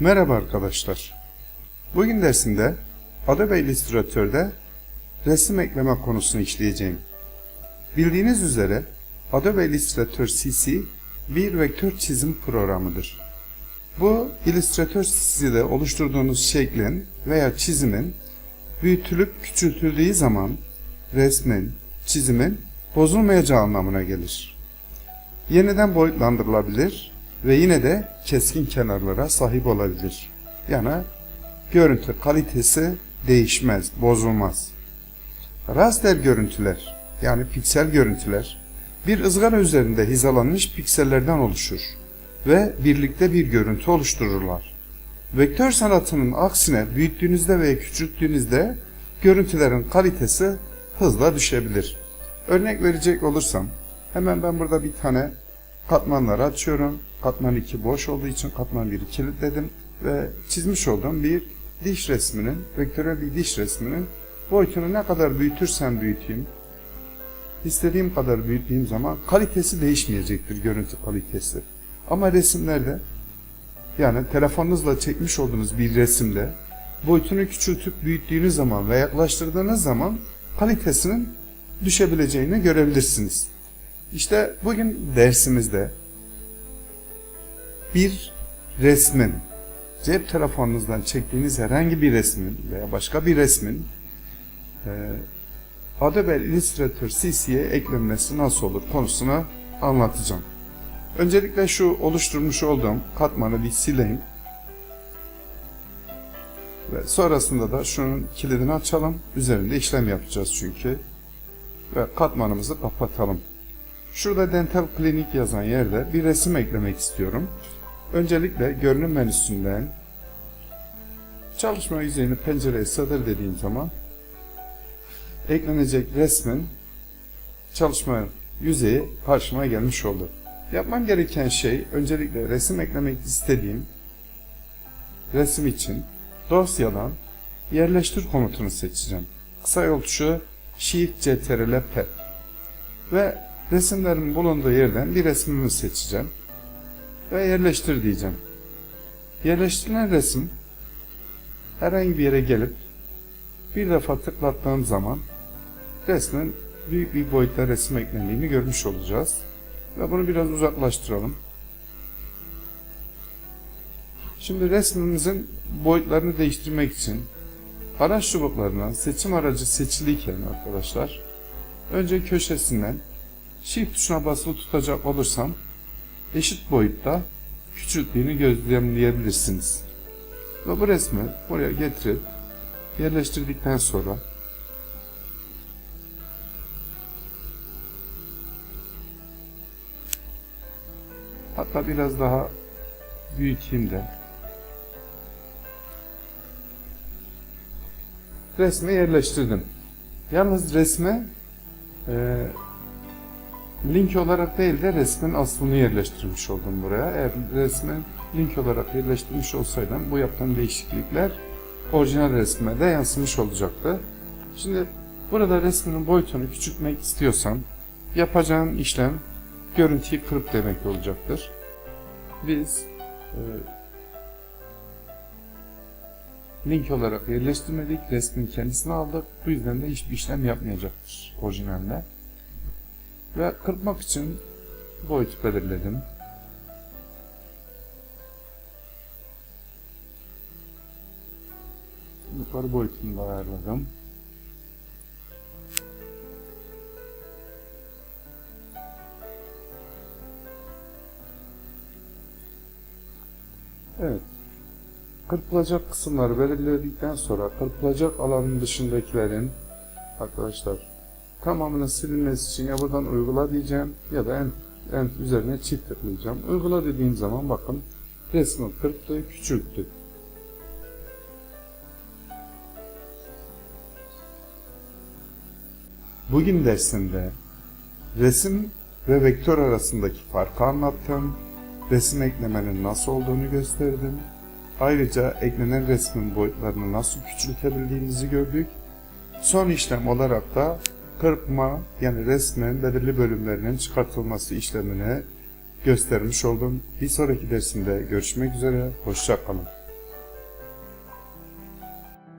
Merhaba arkadaşlar. Bugün dersinde Adobe Illustrator'da resim ekleme konusunu işleyeceğim. Bildiğiniz üzere Adobe Illustrator CC bir vektör çizim programıdır. Bu Illustrator CC'de oluşturduğunuz şeklin veya çizimin büyütülüp küçültüldüğü zaman resmin, çizimin bozulmayacağı anlamına gelir. Yeniden boyutlandırılabilir ve yine de keskin kenarlara sahip olabilir. Yani görüntü kalitesi değişmez, bozulmaz. Raster görüntüler yani piksel görüntüler bir ızgara üzerinde hizalanmış piksellerden oluşur ve birlikte bir görüntü oluştururlar. Vektör sanatının aksine büyüttüğünüzde veya küçülttüğünüzde görüntülerin kalitesi hızla düşebilir. Örnek verecek olursam hemen ben burada bir tane katmanları açıyorum. Katman 2 boş olduğu için katman 1'i kilitledim ve çizmiş olduğum bir diş resminin, vektörel bir diş resminin boyutunu ne kadar büyütürsem büyüteyim, istediğim kadar büyüttüğüm zaman kalitesi değişmeyecektir, görüntü kalitesi. Ama resimlerde yani telefonunuzla çekmiş olduğunuz bir resimde boyutunu küçültüp büyüttüğünüz zaman ve yaklaştırdığınız zaman kalitesinin düşebileceğini görebilirsiniz. İşte bugün dersimizde bir resmin cep telefonunuzdan çektiğiniz herhangi bir resmin veya başka bir resmin e, Adobe Illustrator CC'ye eklenmesi nasıl olur konusunu anlatacağım. Öncelikle şu oluşturmuş olduğum katmanı bir sileyim. Ve sonrasında da şunun kilidini açalım. Üzerinde işlem yapacağız çünkü. Ve katmanımızı kapatalım. Şurada Dental Klinik yazan yerde bir resim eklemek istiyorum. Öncelikle görünüm menüsünden çalışma yüzeyini pencereye sığdır dediğim zaman eklenecek resmin çalışma yüzeyi karşıma gelmiş oldu. Yapmam gereken şey öncelikle resim eklemek istediğim resim için dosyadan yerleştir komutunu seçeceğim. Kısa yol tuşu Shift CTRL P ve resimlerin bulunduğu yerden bir resmimi seçeceğim ve yerleştir diyeceğim. Yerleştirilen resim herhangi bir yere gelip bir defa tıklattığım zaman resmin büyük bir boyutta resim eklendiğini görmüş olacağız. Ve bunu biraz uzaklaştıralım. Şimdi resmimizin boyutlarını değiştirmek için araç çubuklarına seçim aracı seçiliyken arkadaşlar önce köşesinden Shift tuşuna basılı tutacak olursam eşit boyutta küçülttüğünü gözlemleyebilirsiniz. Ve bu resmi buraya getirip yerleştirdikten sonra hatta biraz daha büyüteyim de resmi yerleştirdim. Yalnız resme e, link olarak değil de resmin aslını yerleştirmiş oldum buraya. Eğer resmi link olarak yerleştirmiş olsaydım bu yaptığım değişiklikler orijinal resme de yansımış olacaktı. Şimdi burada resminin boyutunu küçültmek istiyorsam yapacağım işlem görüntüyü kırıp demek olacaktır. Biz e, link olarak yerleştirmedik. Resmin kendisini aldık. Bu yüzden de hiçbir işlem yapmayacaktır orijinalde. Ve kırpmak için boyutu belirledim. Yukarı boyutunu da ayarladım. Evet. Kırpılacak kısımları belirledikten sonra kırpılacak alanın dışındakilerin arkadaşlar tamamının silinmesi için ya buradan uygula diyeceğim ya da en, en üzerine çift tıklayacağım. Uygula dediğim zaman bakın resmi kırptı, küçülttü. Bugün dersinde resim ve vektör arasındaki farkı anlattım. Resim eklemenin nasıl olduğunu gösterdim. Ayrıca eklenen resmin boyutlarını nasıl küçültebildiğimizi gördük. Son işlem olarak da kırpma yani resmen belirli bölümlerinin çıkartılması işlemini göstermiş oldum. Bir sonraki dersimde görüşmek üzere. Hoşçakalın.